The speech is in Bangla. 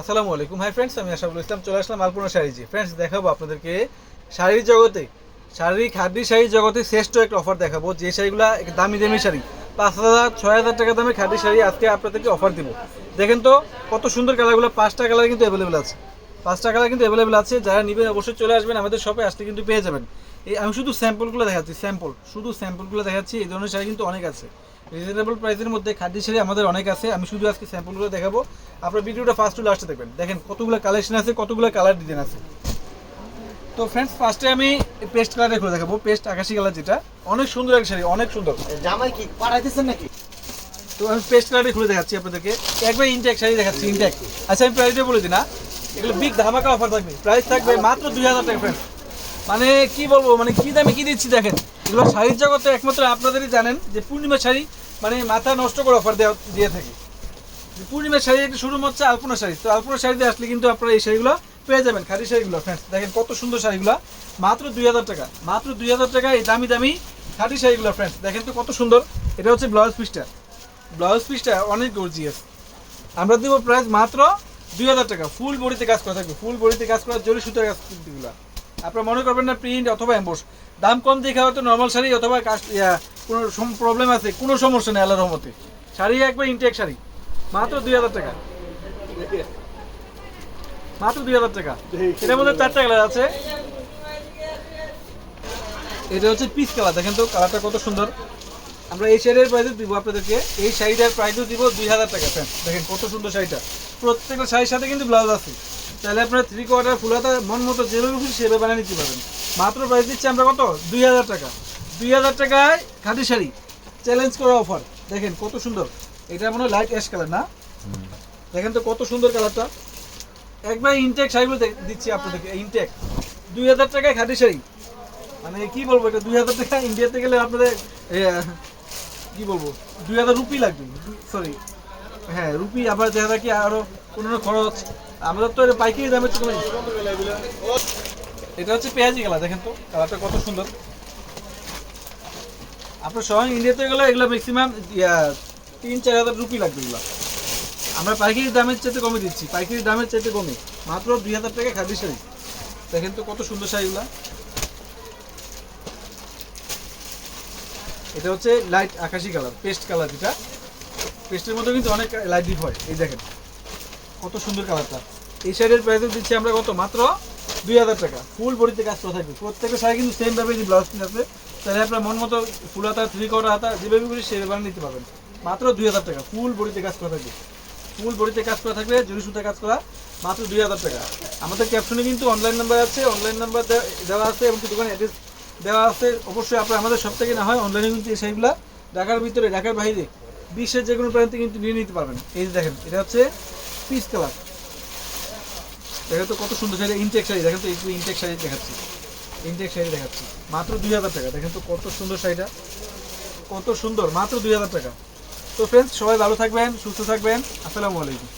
আসসালামু আলাইকুম। হাই ফ্রেন্ডস আমি আশাফুল ইসলাম। চলে আসলাম আলপনা শাড়িজি ফ্রেন্ডস দেখাবো আপনাদেরকে শাড়ির জগতে শাড়ি খাদি শাড়ির জগতে শ্রেষ্ঠ একটা অফার দেখাবো। যে শাড়িগুলো দামি দামি শাড়ি, পাঁচ হাজার, ছয় হাজার টাকা দামে খাদি শাড়ি আজকে আপনাদেরকে অফার দিব। দেখেন তো, কত সুন্দর কালারগুলো পাঁচটা কালার কিন্তু অ্যাভেলেবেল আছে। পাঁচটা কালার কিন্তু অ্যাভেলেবেল আছে যারা নেবেন অবশ্যই চলে আসবেন আমাদের শপে আসতে কিন্তু পেয়ে যাবেন। এই আমি শুধু স্যাম্পলগুলো দেখাচ্ছি স্যাম্পল শুধু স্যাম্পলগুলো দেখাচ্ছি এই ধরনের শাড়ি কিন্তু অনেক আছে। রিজনেবল প্রাইসের মধ্যে খাদ্য শাড়ি আমাদের অনেক আছে আমি শুধু আজকে স্যাম্পলগুলো দেখাবো। আপনার ভিডিওটা ফার্স্ট টু লাস্টে দেখবেন। দেখেন কতগুলো কালেকশন আছে কতগুলো কালার ডিজাইন আছে। তো ফ্রেন্ডস ফার্স্টে আমি পেস্ট কালারে খুলে দেখাবো পেস্ট আকাশি কালার যেটা। অনেক সুন্দর একটা শাড়ি অনেক সুন্দর। জামাই কি পাঠাইতেছেন নাকি? তো আমি পেস্ট কালারে খুলে দেখাচ্ছি আপনাদেরকে। একবার ইনটেক শাড়ি দেখাচ্ছি ইনটেক আচ্ছা আমি প্রাইসটা বলে দিই না। এগুলো বিগ ধামাকা অফার থাকবে। প্রাইস থাকবে মাত্র দুই হাজার টাকা ফ্রেন্ড মানে কি বলব মানে কি দামে কি দিচ্ছি দেখেন। এগুলো শাড়ির জগতে একমাত্র আপনাদেরই জানেন যে পূর্ণিমা শাড়ি মানে মাথা নষ্ট করে অফার দেওয়া দিয়ে থাকে। যে পূর্ণিমার শাড়ি একটা শুরু হচ্ছে আলপনা শাড়ি। তো আলপনা শাড়িতে আসলে কিন্তু আপনারা এই শাড়িগুলো পেয়ে যাবেন খাদি শাড়িগুলো ফ্রেন্ডস দেখেন কত সুন্দর শাড়িগুলো। মাত্র দুই হাজার টাকা, মাত্র দুই হাজার টাকা এই দামি দামি খাদি শাড়িগুলো ফ্রেন্ডস দেখেন তো কত সুন্দর। এটা হচ্ছে ব্লাউজ পিসটা ব্লাউজ পিসটা অনেক গর্জিয়াস আমরা দেবো প্রাইস মাত্র দুই হাজার টাকা ফুল বডিতে কাজ করা থাকবে ফুল বডিতে কাজ কাজ আপনারা মনে করবেন না প্রিন্ট অথবা এম্বোস দাম কম দেখে হয়তো নর্মাল শাড়ি, অথবা কাজ কোনো প্রবলেম আছে, কোনো সমস্যা নেই রহমতে। শাড়ি একবার শাড়ি, মাত্র দুই হাজার টাকা। মাত্র দুই হাজার টাকা। এটার মধ্যে চারটা কালার আছে। এটা হচ্ছে পিস কালার দেখেন তো কালারটা কত সুন্দর। আমরা এই শাড়ির প্রাইসও দিব আপনাদেরকে। এই শাড়িটার প্রাইসও দিব দুই হাজার টাকা দেখেন কত সুন্দর শাড়িটা। প্রত্যেকটা শাড়ির সাথে কিন্তু ব্লাউজ আছে। তাহলে আপনারা থ্রি কোয়ার্টার ফুল হাতা, মন মতো যেভাবে খুশি সেভাবে বানিয়ে নিতে পারেন মাত্র প্রাইস দিচ্ছি আমরা কত? দুই হাজার টাকা। দুই হাজার টাকায় খাদি শাড়ি। চ্যালেঞ্জ করা অফার দেখেন কত সুন্দর। এটা মনে হয় লাইট অ্যাশ কালার না? দেখেন তো কত সুন্দর কালারটা একবার ইনটেক শাড়িগুলো দিচ্ছি আপনাদেরকে ইনটেক দুই হাজার টাকায় খাদি শাড়ি। মানে কি বলব এটা? দুই হাজার টাকা ইন্ডিয়াতে গেলে আপনাদের কি বলব? দুই হাজার রুপি লাগবে। সরি হ্যাঁ রুপি, আবার দেখা যায় কি আরও কোনো খরচ। আমাদের তো পাইকারি দামে চলে এটা হচ্ছে পেঁয়াজি কালার, দেখেন তো, কালারটা কত সুন্দর। আপনার স্বয়ং ইন্ডিয়াতে গেলে এগুলো ম্যাক্সিমাম তিন, চার হাজার রুপি লাগবে এগুলো। আমরা পাইকারি দামের চাইতে কমে দিচ্ছি, পাইকারি দামের চাইতে কমে মাত্র দুই হাজার টাকা খাদি শাড়ি। দেখেন তো কত সুন্দর শাড়িগুলা এটা হচ্ছে লাইট আকাশি কালার পেস্ট কালার যেটা। পেস্টের মধ্যে কিন্তু অনেক লাইট ডিপ হয়। এই দেখেন, কত সুন্দর কালারটা এই শাড়ির প্রাইস দিচ্ছি আমরা কত? মাত্র দুই হাজার টাকা। ফুল বডিতে কাজ করা থাকবে। প্রত্যেকটা শাড়ি কিন্তু সেম ভাবে ব্লাউজ পিন আছে। তাহলে আপনার মন মতো ফুল হাতা থ্রি কোয়ার্টার হাতা, যেভাবে খুশি সেভাবে নিতে পারবেন। মাত্র দুই হাজার টাকা। ফুল বডিতে কাজ করা থাকবে। ফুল বডিতে কাজ করা থাকবে জরি সুতা কাজ করা মাত্র দুই হাজার টাকা। আমাদের ক্যাপশনে কিন্তু অনলাইন নাম্বার আছে। অনলাইন নাম্বার দেওয়া আছে এবং দোকানে অ্যাড্রেস দেওয়া আছে। অবশ্যই আপনার আমাদের সব থেকে না হয় অনলাইনে কিন্তু এই শাড়িগুলো ঢাকার ভিতরে, ঢাকার বাইরে বিশ্বের যে কোনো প্রান্তে কিন্তু নিয়ে নিতে পারবেন। এই যে দেখেন, এটা হচ্ছে পিস কালার। দেখেন তো কত সুন্দর শাড়ি, ইনটেক শাড়ি। দেখেন তো একটু ইনটেক শাড়ি দেখাচ্ছি। ইনটেক শাড়ি দেখাচ্ছি। মাত্র দুই হাজার টাকা। দেখেন তো কত সুন্দর শাড়িটা। কত সুন্দর, মাত্র দুই হাজার টাকা। তো ফ্রেন্ডস সবাই ভালো থাকবেন, সুস্থ থাকবেন। আসসালামু আলাইকুম।